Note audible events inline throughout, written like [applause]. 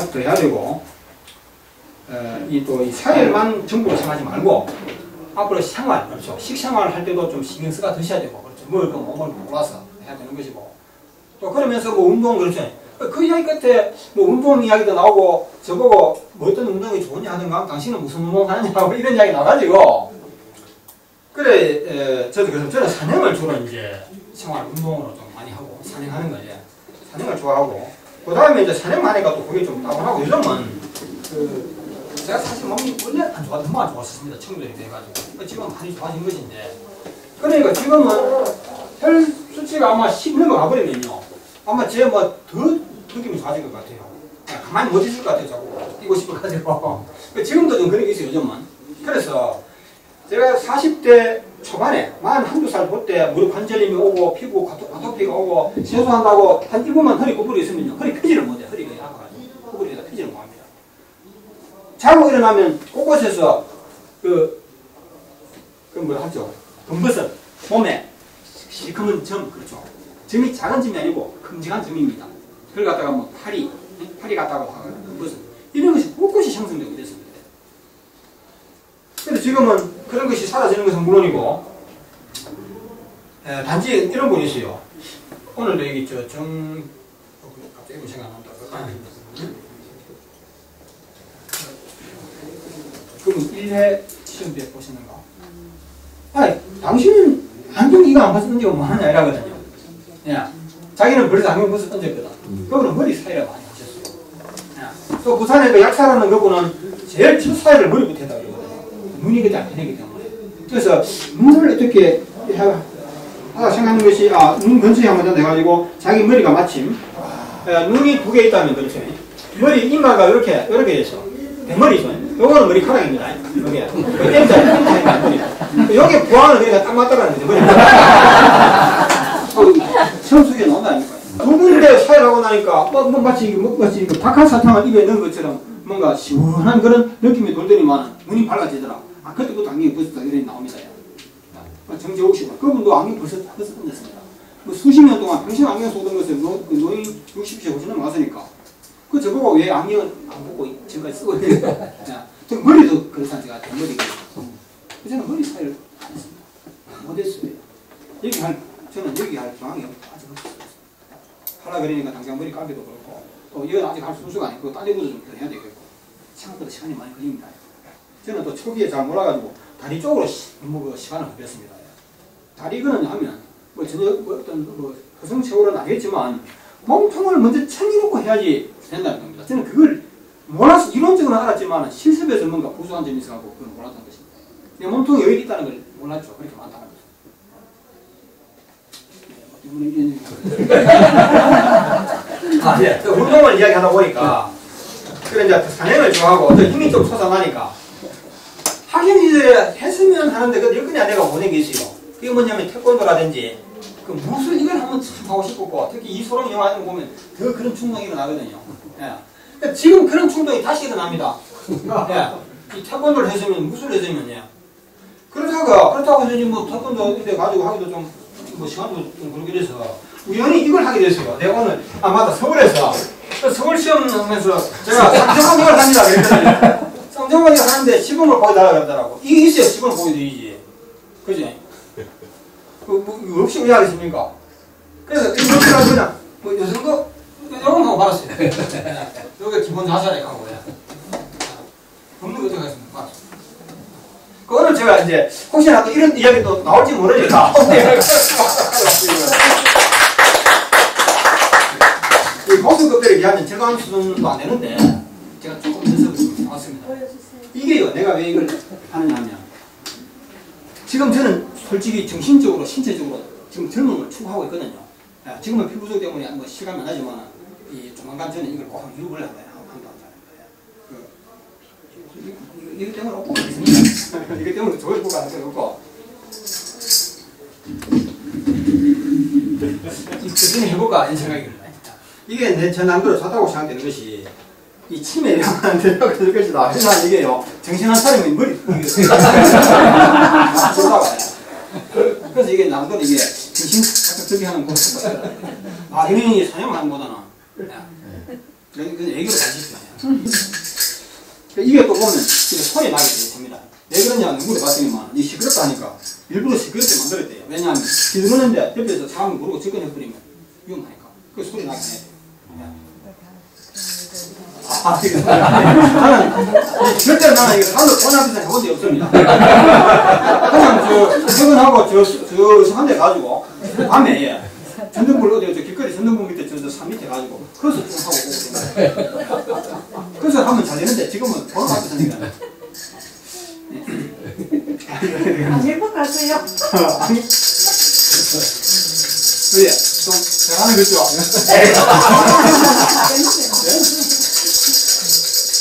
하나 더 해야 되고 어, 이또이 사회만 정보로 생각하지 말고 앞으로 생활 그렇죠. 식생활 할 때도 좀 신경 쓰가 드셔야 되고 그렇죠. 먹을 거 몸을 몰아서 해야 되는 것이고. 또 그러면서 뭐 운동 그렇죠. 그 이야기 끝에 뭐 운동 이야기도 나오고 저보고 뭐 어떤 운동이 좋으냐 하던가 당신은 무슨 운동 하느냐 고 이런 이야기 나가지고. 그래 에, 저도 그래서 저는 산행을 주로 이제 생활 운동으로 좀 많이 하고 산행하는 거지 산행을 좋아하고 그 다음에 이제 산행만 하니까 또 그게 좀 따분하고 요즘은 그 제가 사실 몸이 원래 안 좋아 너무 안 좋았었습니다 청소년이 돼가지고. 지금 많이 좋아진 것인데. 그러니까 지금은 혈 수치가 아마 10 넘어가 버리면요. 아마 제 뭐 더 느낌이 좋아진 것 같아요. 그냥 가만히 못 있을 것 같아요 자꾸. 뛰고 싶어가지고. [laughs] 지금도 좀 그런 게 있어요 요즘은. 그래서 제가 40대 초반에 만 한두 살볼때 무릎 관절염이 오고 피부 아토피가 오고 세수한다고 한 1분만 허리 구부리 있으면요. 허리 펴지를 못해 허리가 아파가지고 구부리다 펴지를 못합니다. 자고 일어나면 곳곳에서 그, 그 뭐라 하죠? 검버섯 몸에 시커먼 점 그렇죠. 점이 작은 점이 아니고 큼직한 점입니다. 그걸 갖다가 뭐 팔이 팔이 갖다가 검버섯 이런 것이 곳곳이 형성되고 있습니다. 근데 지금은 그런 것이 사 라지는 것은 물론이고 에, 단지 이런 분이 있어요. 오늘도 여기 저정 어, 갑자기 생각난다. 그럼 1회 시험 때 보시는가? 아니 당신은 안경 이거 안 벗었는데 뭐 하냐 이러거든요. 예. 자기는 벌써 안경 벗어 던졌거든. 그거는 머리 사이를 많이 하셨어요. 예. 또 부산에 그 약사라는 그분은 제일 첫 사이를 머리부터 했다 그러거든요. 눈이 그때 안 되기 때문에. 그래서 눈을 어떻게 하다 생각하는 것이 아, 눈 근처에 한번 돼가지고 자기 머리가 마침 에, 눈이 두 개 있다면 그렇죠. 머리 이마가 이렇게 이렇게 돼서 대머리죠. 요거는 머리카락입니다. M자 머리. 여기 부항은 그러니까 딱 맞다라는 거죠. 처음 속에 나온다니까. 두 군데 사용하고 나니까 뭐, 뭐 마치 뭐 마치 박한 사탕을 입에 넣은 것처럼 뭔가 시원한 그런 느낌이 돌더니만 눈이 밝아지더라. 아 그때부터 안경이 벗었다 이런 나옵니다. 아, 정재욱 씨가 그분도 안경 벗어 던졌습니다. 뭐 수십 년 동안 평생 안경 쓰던 것을 노, 그 노인 60세 훨씬 넘어갔으니까 그 저보고 왜 안경을 안 보고 지금까지 쓰고 있는가 [laughs] 저 머리도 그렇다는 제가 머리가 저는 머리 스타일을 안 했습니다. 못했어요. 여기 할 저는 여기 할 경황이 아직 없어요. 하라 그러니까 당장 머리 감기도 그렇고 또 이건 아직 할 순수가 아니고 딴 데도 좀더 해야 되겠고 생각보다 시간이 많이 걸립니다. 저는 또 초기에 잘 몰라가지고 다리 쪽으로 시, 너무 그 시간을 걸렸습니다. 다리 근은 하면 뭐 전혀 뭐 어떤 뭐 허성 세월은 아니겠지만 몸통을 먼저 챙겨놓고 해야지 된다는 겁니다. 저는 그걸 몰라서 이론적으로 알았지만 실습에서 뭔가 부수한 점이 있어갖고 그걸 몰랐던 것입니다. 내 몸통이 여기 있다는 걸 몰랐죠. 그렇게 많다는 거죠. [laughs] 아, 예. 또 운동을 이야기하다 보니까 그래 이제 산행을 좋아하고 또 힘이 좀 솟아나니까 시절에 했으면 하는데 그 여건이 내가 못한 게 있어요. 그게 뭐냐면 태권도라든지 그 무술 이걸 한번 참 하고 싶었고 특히 이소룡 영화 같은 거 보면 더 그런 충동이 일어나거든요. 예. 그러니까 지금 그런 충동이 다시 일어납니다. 예. 이 태권도를 했으면 무술을 했으면 예. 그러다가 그렇다고 해서 뭐 태권도 이제 가지고 하기도 좀 뭐 시간도 좀 그렇게 돼서 우연히 이걸 하게 됐어요. 내가 오늘 아 맞다 서울에서 서울 시험 하면서 제가 상정학을 합니다 그랬더니 상정학을 하는데 시범을 거기 달아가더라고. 이게 있어야 시범을 되지. 그지? 그, 뭐, 없이 왜 하겠습니까? 그래서 이렇게 그냥 뭐 요즘 거 요런 거 받았어요. [laughs] 여기 기본 가고 그냥. 없는 거 어떻게 하겠습니까? 그거는 제가 이제 혹시나 또 이런 이야기 또 나올지 모르니까 [laughs] 이 고등급들에 비하면 절감 수준도 안 되는데 이게요 내가 왜 이걸 하느냐 하면 지금 저는 솔직히 정신적으로 신체적으로 지금 젊음을 추구하고 있거든요. 예, 지금은 피부 부족 때문에 뭐 실감이 안 나지만 이 조만간 저는 이걸 꼭. 한도 안 자는 거예요. 그, 이것 때문에 없고 있습니다. 이것 때문에 좋을 것거 없고. 이좀 해볼까 이런 생각이 들어요. 이게 내 전남도로 좋다고 생각되는 것이 이 치매 이런한테 그럴 것이다. 그래서 이게요 정신 한 사람이 머리 그래서 이게 남도는 이게 정신 살짝 저기 하는 곳. 아 이런 사용하는 보다는 그냥 얘기로 가시죠. 이게 또 보면 이게 소리 나게 됩니다. 왜 그러냐면 물어봤더니만 이 시끄럽다 하니까 일부러 시끄럽게 만들었대요. 왜냐하면 기르는데 옆에서 사람 모르고 접근해버리면 위험하니까. 그 소리 나게 해. 아, 나는 절대 나는 이거 앞에서 해본 적이 없습니다. 그냥 저 퇴근하고 저저한대 가지고 밤에 예. 전등불 어디 저 길거리 전등불 밑에 저저 산 밑에 가지고 그래서 좀 하고 오고. 그래서 하면 잘 되는데 지금은 돈 앞에서 하니까 안 행복하세요? 아니 그래 좀 잘하는 거죠. [laughs]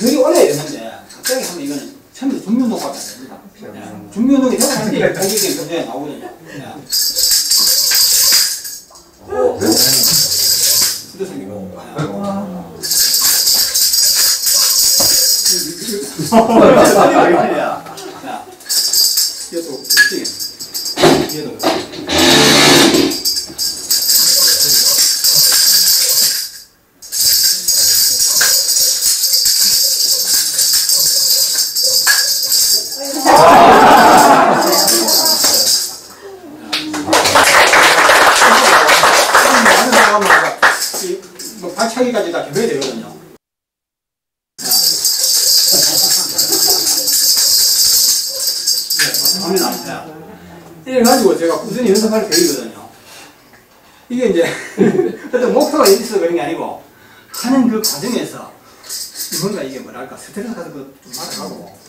되게 오래 되는데 갑자기 하면 이거는 중면도밖에 안 됩니다. 네. 중면도가 형성할 때 고객이 굉장히 나오거든요. 네. 그래서 이거 [laughs] 자, 얘도 그치? 얘도 차기까지 다 geb어야 되거든요. 합니다. 이래 가지고 제가 꾸준히 연습할 계획이거든요. 이게 이제 [laughs] 어떤 목표가 있어서 그런 게 아니고 하는 그 과정에서 뭔가 이게 뭐랄까 스트레스 같은 거좀 받아가고